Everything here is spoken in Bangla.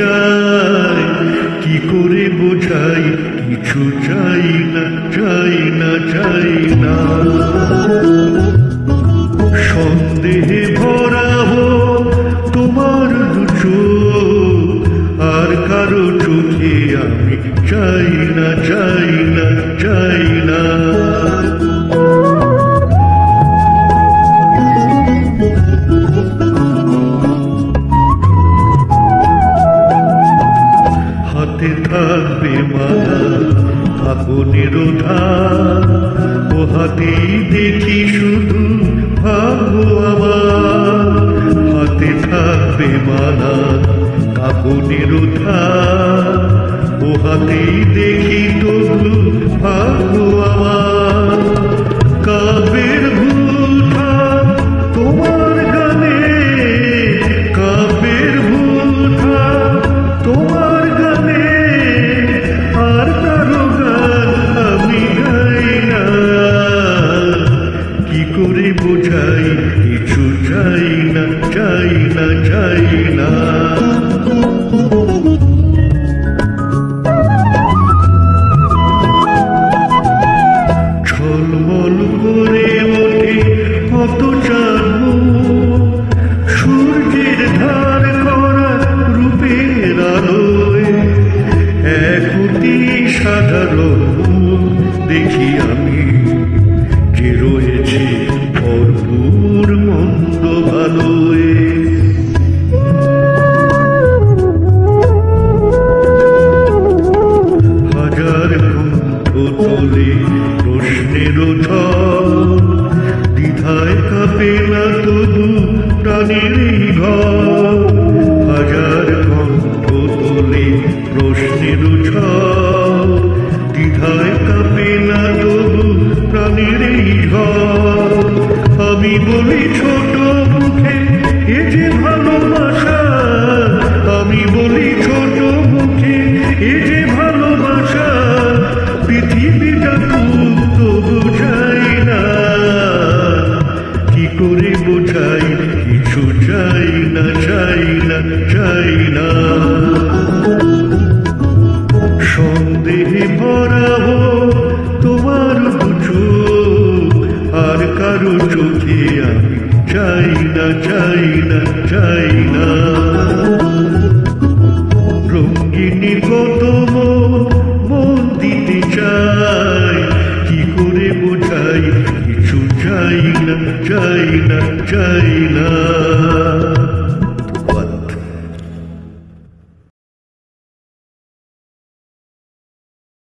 চাই? কি করে বোঝাই? কিছু চাই না চাই না চাই না। সন্দেহে ভরা হো তোমার দুচো আর কারও চোখে আমি চাই না চাই না চাই না। হাতে থাকবে মালা ধার ও হাতেই দেখি শুধু ভাবো আমার। হাতে থাকবে মালা ধার ও হাতেই দেখি তবু ভাগ্য বোঝাই কিছু চাই না চাই না চাই না। ছলমল করে ভালোয় হাজার তোলে প্রশ্নের দ্বিধায় কাঁপে না তবু প্রাণের না চাই না সন্দেহে ভরাবো তোমার দুচো আর কারও চোখে আমি চাই না চাই না চাই না রঙ্গিনী কত মন মন দিতে চাই কি করে বোঝাই? কিছু চাই না চাই না চাই না